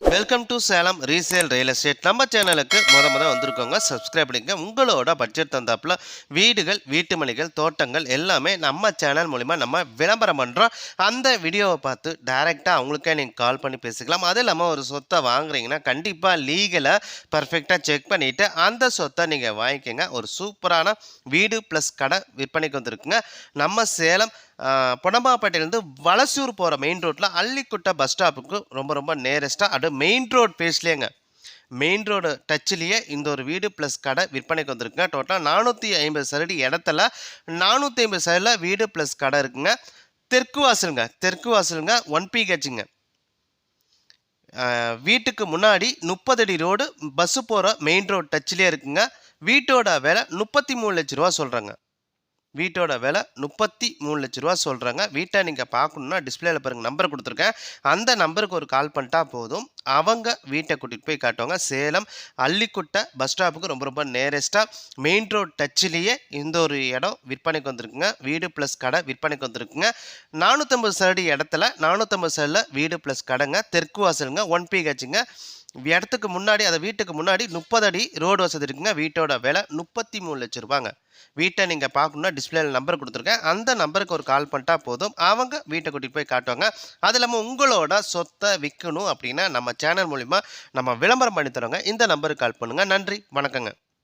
Welcome to Salem resale real estate நம்ம சேனலுக்கு முத முத வந்திருக்கோங்க சப்ஸ்கிரைப் பண்ணிங்க உங்களோட பட்ஜெட் தந்தாப்புல வீடுகள் வீட்டு மனைகள் தோட்டங்கள் எல்லாமே நம்ம சேனல் மூலிமா நம்ம விளம்பரம் பண்ணுறோம் அந்த வீடியோவை பார்த்து டைரெக்டாக அவங்களுக்கே நீங்கள் கால் பண்ணி பேசிக்கலாம். அது இல்லாமல் ஒரு சொத்தை வாங்குறீங்கன்னா கண்டிப்பாக லீகலை பர்ஃபெக்டாக செக் பண்ணிவிட்டு அந்த சொத்தை நீங்கள் வாங்கிக்கோங்க. ஒரு சூப்பரான வீடு ப்ளஸ் கடை விற்பனைக்கு வந்திருக்குங்க. நம்ம சேலம் பொடம்பாப்பேட்டையிலேருந்து வலசூர் போகிற மெயின் ரோட்டில் அள்ளிக்குட்டை பஸ் ஸ்டாப்புக்கு ரொம்ப ரொம்ப நேரஸ்ட்டாக அது மெயின் ரோட் பேஸ்லேயேங்க. மெயின் ரோடு டச்சிலேயே இந்த ஒரு வீடு ப்ளஸ் கடை விற்பனைக்கு வந்திருக்குங்க. டோட்டலாக நானூற்றி ஐம்பது சரடி இடத்துல நானூற்றி ஐம்பது சரடியில் வீடு ப்ளஸ் கடை இருக்குங்க. தெற்கு வாசலுங்க. தெற்கு வாசலுங்க ஒன் பிஹெச்சுங்க வீட்டுக்கு முன்னாடி முப்பது அடி ரோடு பஸ்ஸு போகிற மெயின் ரோடு டச்சிலே இருக்குங்க. வீட்டோட விலை முப்பத்தி மூணு லட்ச ரூபா சொல்கிறாங்க வீட்டோட விலை முப்பத்தி மூணு லட்ச ரூபா சொல்கிறாங்க வீட்டை நீங்கள் பார்க்கணுன்னா டிஸ்பிளேல பாருங்கள் நம்பர் கொடுத்துருக்கேன். அந்த நம்பருக்கு ஒரு கால் பண்ணிட்டா போதும். அவங்க வீட்டை கூட்டிகிட்டு போய் காட்டுவாங்க. சேலம் அள்ளிக்குட்டை பஸ் ஸ்டாப்புக்கு ரொம்ப ரொம்ப நேரஸ்ட்டாக மெயின் ரோட் டச்சிலேயே இந்த ஒரு இடம் விற்பனைக்கு வந்திருக்குங்க. வீடு ப்ளஸ் கடை விற்பனைக்கு வந்திருக்குங்க. நானூற்றம்பது சரடி இடத்துல நானூற்றம்பது சரடில் வீடு ப்ளஸ் கடைங்க தெற்கு வாசலுங்க ஒன் பிஹெச்சுங்க இடத்துக்கு முன்னாடி அதை வீட்டுக்கு முன்னாடி முப்பது அடி ரோடு வசதி இருக்குங்க. வீட்டோட விலை முப்பத்தி மூணு லட்சம் ரூபாங்க. வீட்டை நீங்கள் பார்க்கணுன்னா டிஸ்பிளேல நம்பர் கொடுத்துருக்கேன். அந்த நம்பருக்கு ஒரு கால் பண்ணிட்டா போதும். அவங்க வீட்டை கூட்டிகிட்டு போய் காட்டுவாங்க. அது இல்லாமல் உங்களோட சொத்தை விற்கணும் அப்படின்னா நம்ம சேனல் மூலிமா நம்ம விளம்பரம் பண்ணி தரோங்க இந்த நம்பருக்கு கால் பண்ணுங்கள் நன்றி. வணக்கங்க.